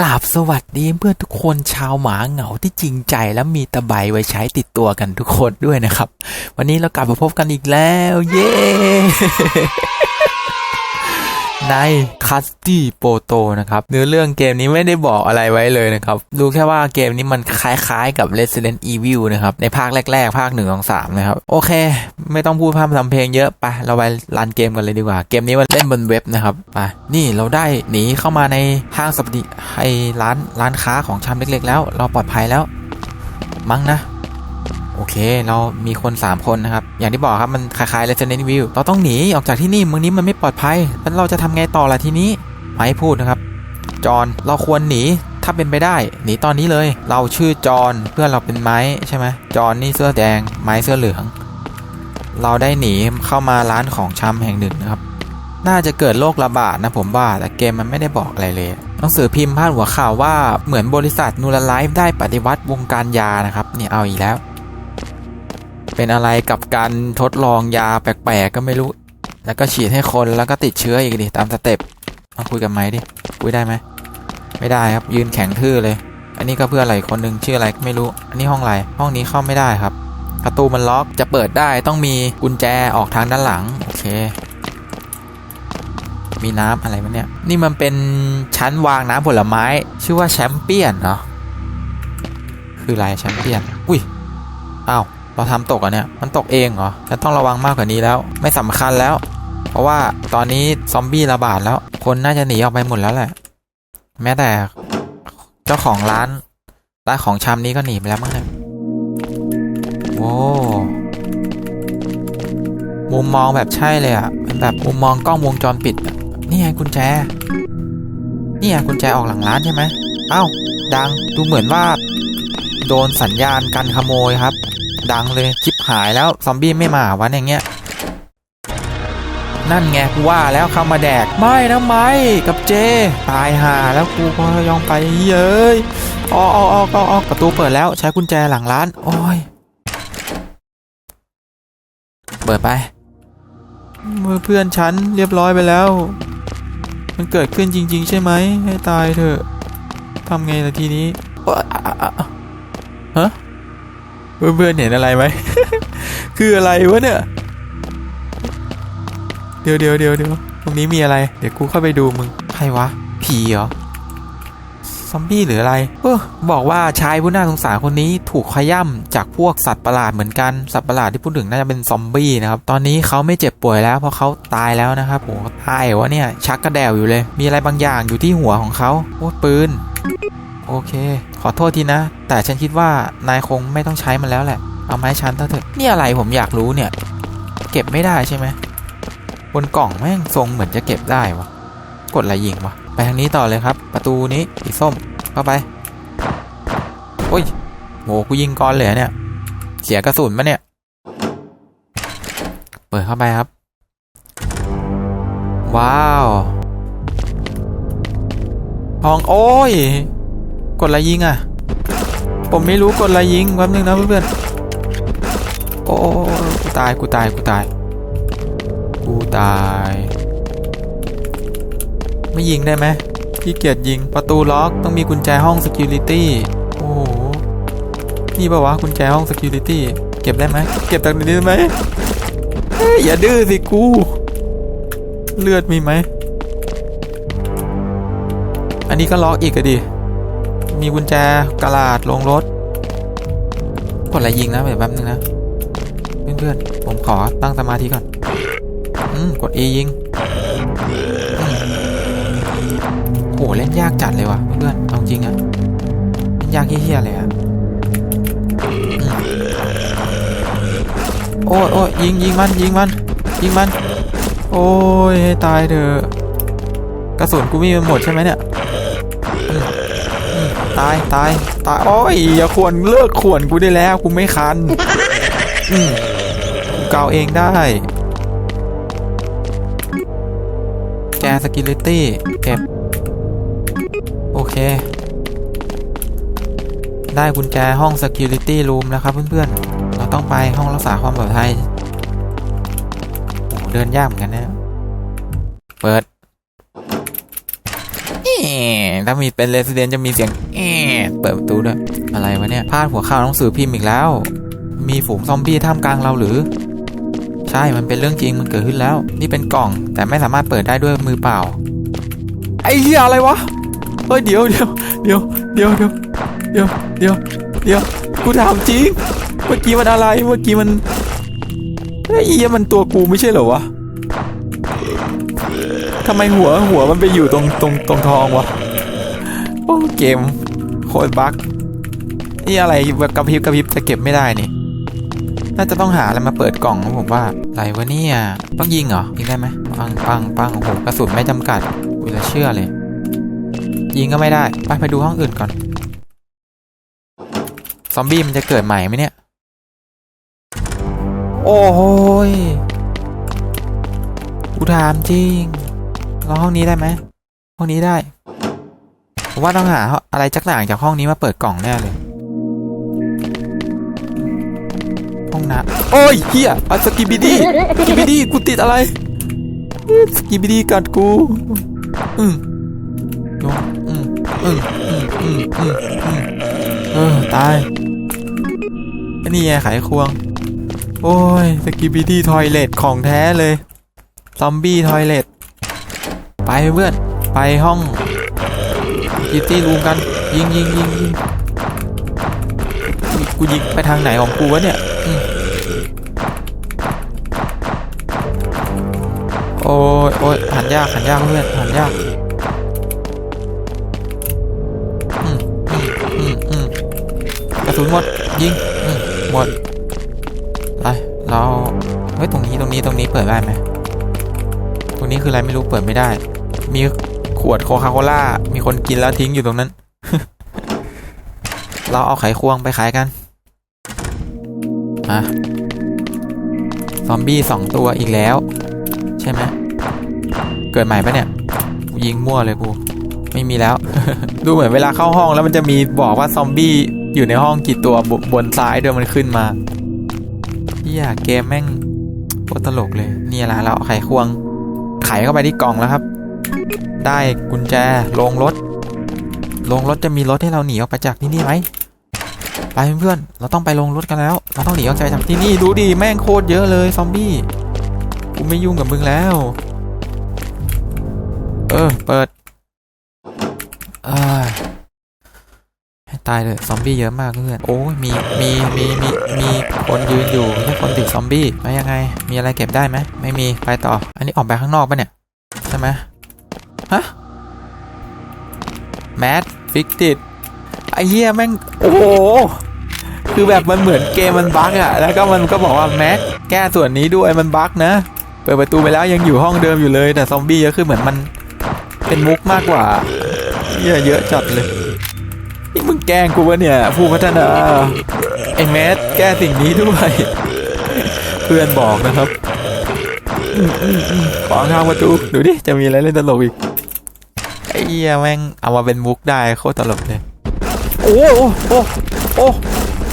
กราบสวัสดีเพื่อนทุกคนชาวหมาเหงาที่จริงใจและมีตะไบไว้ใช้ติดตัวกันทุกคนด้วยนะครับ วันนี้เรากลับมาพบกันอีกแล้ว เย้ ในคัสตี้โปโตนะครับเนื้อเรื่องเกมนี้ไม่ได้บอกอะไรไว้เลยนะครับดูแค่ว่าเกมนี้มันคล้ายๆกับ Resident Evil นะครับในภาคแรก ๆ ภาคหนึ่งของสามนะครับ โอเค ไม่ต้องพูดพร่ำทำเพลงเยอะไปเราไปรันเกมกันเลยดีกว่า เกมนี้มันเล่นบนเว็บนะครับไปนี่เราได้หนีเข้ามาในห้างสรรพสิไอร้านร้านค้าของชำเล็ก ๆ แล้ว เราปลอดภัยแล้ว มั้งนะ โอเค เรามีคน 3 คนนะครับ อย่างที่บอกครับ มันคล้ายๆ Resident Evil เราต้องหนีออกจากที่นี่เมืองนี้มันไม่ปลอดภัย แล้วเราจะทำไงต่อล่ะทีนี้ไม่พูดนะครับ จอนเราควรหนีถ้าเป็นไปได้ หนีตอนนี้เลย เราชื่อจอนเพื่อนเราเป็นไม้ใช่ไหมจอนนี่เสื้อแดง ไม้เสื้อเหลือง เราได้หนีเข้ามาร้านของชำแห่งหนึ่งนะครับ น่าจะเกิดโรคระบาดนะผมว่าแต่เกมมันไม่ได้บอกอะไรเลยหนังสือพิมพ์พาดหัวข่าวว่าเหมือนบริษัทนูรไลฟ์ได้ปฏิวัติวงการยานะครับเนี่ยเอาอีกแล้ว เป็นอะไรกับการทดลองยาแปลกๆก็ไม่รู้ แล้วก็ฉีดให้คนแล้วก็ติดเชื้ออีกดิตามสเต็ปมาคุยกับไม้ดิคุยได้ไหมไม่ได้ครับยืนแข็งทื่อเลย อันนี้ก็เพื่ออะไรคนหนึ่งชื่ออะไรก็ไม่รู้ อันนี้ห้องอะไรห้องนี้เข้าไม่ได้ครับ ประตูมันล็อกจะเปิดได้ต้องมีกุญแจออกทางด้านหลังโอเค มีน้ำอะไรวะเนี่ยนี่มันเป็นชั้นวางน้ำผลไม้ ชื่อว่าแชมเปี้ยนเนาะคืออะไรแชมเปี้ยนอุ้ยอ้าว เราทำตกอะเนี่ย มันตกเองเหรอ ฉันต้องระวังมากกว่านี้แล้ว ไม่สำคัญแล้ว เพราะว่าตอนนี้ซอมบี้ระบาดแล้ว คนน่าจะหนีออกไปหมดแล้วแหละ แม้แต่เจ้าของร้าน ร้านของชำนี้ก็หนีไปแล้วมั้งเนี่ยโว้มุมมองแบบใช่เลยอะเป็นแบบมุมมองกล้องวงจรปิด นี่ไงกุญแจ นี่ไงกุญแจออกหลังร้านใช่ไหม เอ้า ดัง ดูเหมือนว่า โดนสัญญาณการขโมยครับ ดังเลยชิบหายแล้วซอมบี้ไม่มาวันอย่างเงี้ยนั่นไงกูว่าแล้วเข้ามาแดก ไม่นะไม่กับเจ ตายห่าแล้วกูก็ยอมไปเย้ยออกออกออกออกประตูเปิดแล้วใช้กุญแจหลังร้าน โอ้ย เปิดไป เพื่อนฉันเรียบร้อยไปแล้ว มันเกิดขึ้นจริง ๆ ใช่ไหมให้ตายเถอะทำไงล่ะทีนี้ฮะ เพื่อนๆเห็นอะไรไหม คืออะไรวะเนี่ย เดี๋ยวเดี๋ยวเดี๋ยวเดี๋ยวตรงนี้มีอะไร เดี๋ยวกูเข้าไปดูมึง ใครวะ ผีเหรอ ซอมบี้หรืออะไร เออบอกว่าชายผู้น่าสงสารคนนี้ถูกขย่ำจากพวกสัตว์ประหลาดเหมือนกัน สัตว์ประหลาดที่พูดถึงน่าจะเป็นซอมบี้นะครับ ตอนนี้เขาไม่เจ็บป่วยแล้วเพราะเขาตายแล้วนะครับโหตายเหรอวะเนี่ย ชักกระแดวอยู่เลย มีอะไรบางอย่างอยู่ที่หัวของเขาโอ้ปืน โอเค ขอโทษทีนะ แต่ฉันคิดว่านายคงไม่ต้องใช้มันแล้วแหละ เอาไมาให้ฉันเถอะนี่อะไรผมอยากรู้เนี่ย เก็บไม่ได้ใช่ไหมบนกล่องแม่งทรงเหมือนจะเก็บได้วะกดอะไรยิงวะไปทางนี้ต่อเลยครับ ประตูนี้สีส้มเข้าไปโอ้ยโหกูยิงก้อนเลยเนี่ย เสียกระสุนมะเนี่ย เปิดเข้าไปครับ ว้าวห้องโอ้ย กดอะไรยิงอะ ผมไม่รู้กดอะไรยิงแป๊บนึงนะเพื่อนๆโอ้กูตายกูตายกูตายกูตาย ไม่ยิงได้ไหมพี่เกียจยิงประตูล็อกต้องมีกุญแจห้อง security โอ้โหนี่ปะวะกุญแจห้อง security เก็บได้ไหมเก็บจากนี้ได้ไหมอย่าดื้อสิกูเลือดมีไหม อันนี้ก็ล็อกอีกอะดิ มีกุญแจกระดาษลงรถ กดอะไรยิงนะเดี๋ยวแป๊บนึงนะเพื่อนๆผมขอตั้งสมาธิก่อน อืม กด A ยิง โอืมโหเล่นยากจัดเลยว่ะเพื่อนๆเอาจริงอะเล่นยากเฮี้ยๆเลยอะโอ้ยโอ้ยยิงยิงมันยิงมันยิงมัน โอ้ยตายเถอะกระสุนกูมีมันหมดใช่ไหมเนี่ย ตายตายตายโอ้ยอย่าขวนเลิกขวนกูได้แล้วกูไม่คันกูเกาเองได้ แกสกิลิตี้เก็บ โอเค ได้กุญแจห้อง Security Room แล้วครับเพื่อนๆ เราต้องไปห้องรักษาความปลอดภัยโอ้เดินยากเหมือนกันนะ เปิด ถ้ามีเป็น Resident จะมีเสียงเอเปิดประตูด้วย อะไรวะเนี่ยพลาดหัวข่าวหนังสือพิมพ์อีกแล้ว มีฝูงซอมบี้ท่ามกลางเราหรือ ใช่มันเป็นเรื่องจริงมันเกิดขึ้นแล้ว นี่เป็นกล่อง แต่ไม่สามารถเปิดได้ด้วยมือเปล่า ไอ้เหี้ยอะไรวะเฮ้ยเดี๋ยวเดี๋ยวเดี๋ยวเดี๋ยวเดี๋ยวเดี๋ยวเดี๋ยวเดี๋ยวกูถามจริง เมื่อกี้มันอะไรเมื่อกี้มันไอ้เหี้ยมันตัวกูไม่ใช่เหรอวะ ทำไมหัวหัวมันไปอยู่ตรงตรงตรงทองวะโอ้เกมโคตรบั๊กนี่อะไรกระพริบกระพริบจะเก็บไม่ได้นี่น่าจะต้องหาอะไรมาเปิดกล่องนะผมว่าอะไรวะเนี่ยต้องยิงเหรอยิงได้ไหมปังปังปังโอ้โหกระสุนไม่จำกัดวิลาเชื่อเลย ยิงก็ไม่ได้ไปไปดูห้องอื่นก่อน ซอมบี้มันจะเกิดใหม่ไหมเนี่ย โอ้โหยกูถามจริง ลองห้องนี้ได้ไหมห้องนี้ได้ผมว่าต้องหาอะไรจักอย่างจากห้องนี้มาเปิดกล่องแน่เลย ห้องน้ำโอ้ยเฮียอะสกิบิดี้สกิบิดี้กูติดอะไรสกิบิดี้กัดกูอืมโยนอืมอืมอืมอืมอืมอืมเออตายไอ้นี่ไงไขควง โอ้ยสกิบิดี้ทอยเลตของแท้เลย ซอมบี้ทอยเลตไป เพื่อน ไปห้องกิตตี้รูมกัน ยิงยิงยิงยิงกูยิงไปทางไหนของกูวะเนี่ย โอ้ยโอ้ยหันยากหันยากเพื่อนหันยากอืมอืมอืมอืมกระสุนหมด ยิงหมดไปเราเฮ้ยตรงนี้ตรงนี้ตรงนี้เปิดได้ไหมตรงนี้คืออะไรไม่รู้เปิดไม่ได้ มีขวดโคคาโคล่า มีคนกินแล้วทิ้งอยู่ตรงนั้น เราเอาไขควงไปขายกัน อะ ซอมบี้สองตัวอีกแล้ว ใช่ไหม เกิดใหม่ปะเนี่ย กูยิงมั่วเลยกู ไม่มีแล้ว ดูเหมือนเวลาเข้าห้องแล้วมันจะมีบอกว่าซอมบี้อยู่ในห้องกี่ตัวบบนซ้ายด้วยมันขึ้นมาเฮียเกมแม่งโคตรตลกเลย นี่แหละเราเอาไขควงไขเข้าไปที่กล่องแล้วครับ ได้กุญแจลงรถ ลงรถจะมีรถให้เราหนีออกไปจากที่นี่ไหมไปเพื่อนๆเราต้องไปลงรถกันแล้ว เราต้องหนีออกจากที่นี่ดูดิแม่งโคตรเยอะเลยซอมบี้กูไม่ยุ่งกับมึงแล้ว เออเปิดเอ้ยให้ตายเลยซอมบี้เยอะมากเพื่อนโอ้มีมีมีมีมีคนยืนอยู่ไม่คนติดซอมบี้แล้วยังไง มีอะไรเก็บได้ไหมไม่มีไปต่อ อันนี้ออกไปข้างนอกปะเนี่ยใช่ไหม ฮะแมทฟิกติดไอ้เหี้ยแม่ง โอ้โห คือแบบมันเหมือนเกมมันบั๊กอะแล้วก็มันก็บอกว่าแม็กแก้ส่วนนี้ด้วยมันบั๊กนะ เปิดประตูไปแล้วยังอยู่ห้องเดิมอยู่เลย แต่ซอมบี้ก็คือเหมือนมันเป็นมุกมากกว่าเหี้ยเยอะจัดเลยนี่มึงแกล้งกูวะเนี่ย ผู้พัฒนาไอ้แมสแก้สิ่งนี้ด้วย เพื่อนบอกนะครับอืมอืมอืมขวางทางประตูดูดิจะมีอะไรเล่นตลกอีก อ้เหี้ยแม่งเอามาเป็นมุกได้โคตรตลกเลย โอ้โอ้โอ้โอ้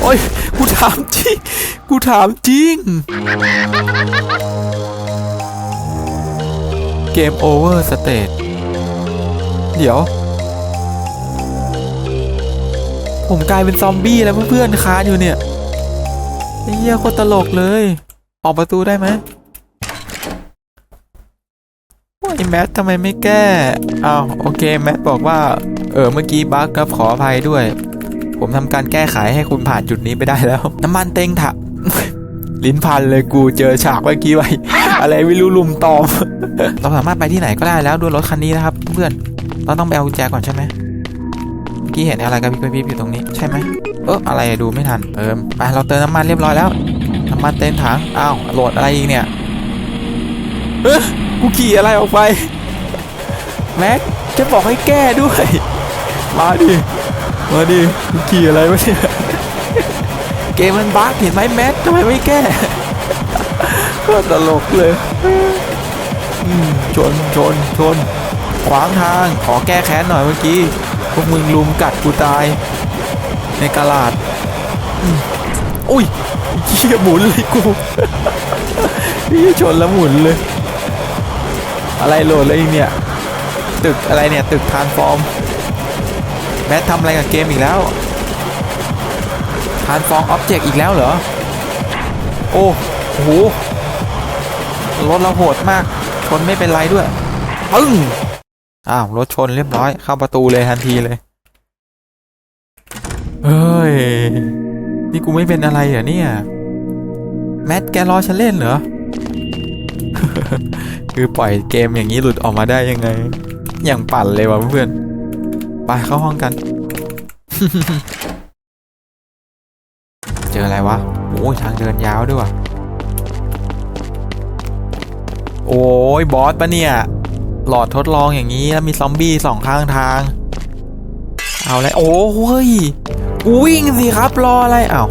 โอ้ยกูถามจริง กูถามจริง เกมโอเวอร์สเตทเดี๋ยว ผมกลายเป็นซอมบี้แล้วเพื่อนๆคานอยู่เนี่ยไอ้เหี้ยโคตรตลกเลย ออกประตูได้ไหม ไอแมททำไมไม่แก้อ้าวโอเคแมทบอกว่า เออเมื่อกี้บั๊กครับขออภัยด้วย ผมทำการแก้ไขให้คุณผ่านจุดนี้ไปได้แล้ว น้ำมันเต็งถะลิ้นพันเลยกูเจอฉากเมื่อกี้ไว้อะไรไม่รู้ลุมตอม เราสามารถไปที่ไหนก็ได้แล้วด้วยรถคันนี้นะครับเพื่อนเราต้องไปเอากุญแจก่อนใช่ไหมเมื่อกี้เห็นอะไรกระพริบกระพริบอยู่ตรงนี้ใช่ไหมเอออะไรดูไม่ทันเติมไปเราเติมน้ำมันเรียบร้อยแล้วน้ำมันเต็มถังอ้าวโหลดอะไรอีกเนี่ยเออ กูขี่อะไรออกไป แม็กจะบอกให้แก้ด้วย มาดิ มาดิกูขี่อะไรวะเนี่ยเกมมันบั๊กเห็นไหมแม็กทำไมไม่แก้ก็ตลกเลยอืมชนชนชน ขวางทางขอแก้แค้นหน่อยเมื่อกี้ พวกมึงลุมกัดกูตาย ในกลาดอุ้ยเชี่ยหมุนเลยกูนี่ชนแล้วหมุนเลย อะไรโหลดเลยเนี่ย ตึกอะไรเนี่ย ตึกทานฟอร์ม แมททำอะไรกับเกมอีกแล้วทานฟอร์มอ็อบเจกต์อีกแล้วเหรอ โอ้โหรถเราโหดมาก ชนไม่เป็นไรด้วย ปึ้ง อ้าว รถชนเรียบร้อย เข้าประตูเลยทันทีเลย เฮ้ย นี่กูไม่เป็นอะไรเหรอเนี่ย แมทแกรอฉันเล่นเหรอ คือปล่อยเกมอย่างนี้หลุดออกมาได้ยังไง อย่างปั่นเลยว่ะเพื่อนไปเข้าห้องกัน เจออะไรวะโอ้ยทางเดินยาวด้วยว่ะโอ้ยบอสปะเนี่ย หลอดทดลองอย่างนี้แล้วมีซอมบี้สองข้างทาง เอาเลยโอ้ยกูวิ่งสิครับรออะไรอ้าว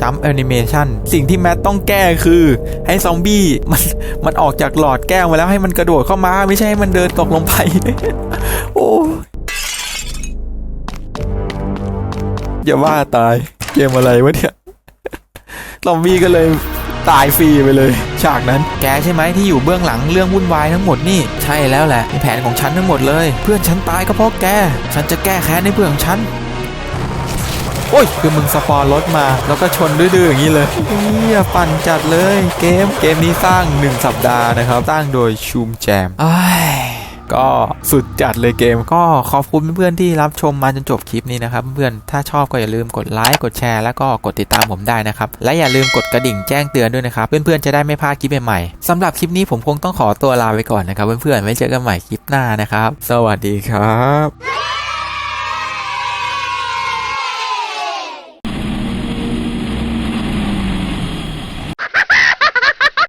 จัมแอนิเมชันสิ่งที่แมทต้องแก้คือ ให้ซอมบี้มันมันออกจากหลอดแก้วมาแล้วให้มันกระโดดเข้ามา ไม่ใช่ให้มันเดินตกลงไป โอ้ยอย่าว่าตายเกมอะไรวะเนี่ยซอมบี้ก็เลยตายฟรีไปเลย ฉากนั้น แกใช่ไหมที่อยู่เบื้องหลังเรื่องวุ่นวายทั้งหมดนี่ ใช่แล้วแหละเป็นแผนของฉันทั้งหมดเลย เพื่อนฉันตายก็เพราะแก ฉันจะแก้แค้นให้เพื่อนของฉัน โอ้ยคือมึงสปอนรถมา แล้วก็ชนดื้อๆอย่างนี้เลยเฮียปั่นจัดเลยเกมเกมนี้สร้าง 1 สัปดาห์นะครับ สร้างโดยชูมแจมอ้ายก็สุดจัดเลยเกมก็ขอบคุณเพื่อนๆที่รับชมมาจนจบคลิปนี้นะครับ เพื่อนๆถ้าชอบก็อย่าลืมกดไลค์กดแชร์แล้วก็กดติดตามผมได้นะครับ และอย่าลืมกดกระดิ่งแจ้งเตือนด้วยนะครับ เพื่อนๆจะได้ไม่พลาดคลิปใหม่ๆสำหรับคลิปนี้ผมคงต้องขอตัวลาไปก่อนนะครับ เพื่อนๆไว้เจอกันใหม่คลิปหน้านะครับ สวัสดีครับ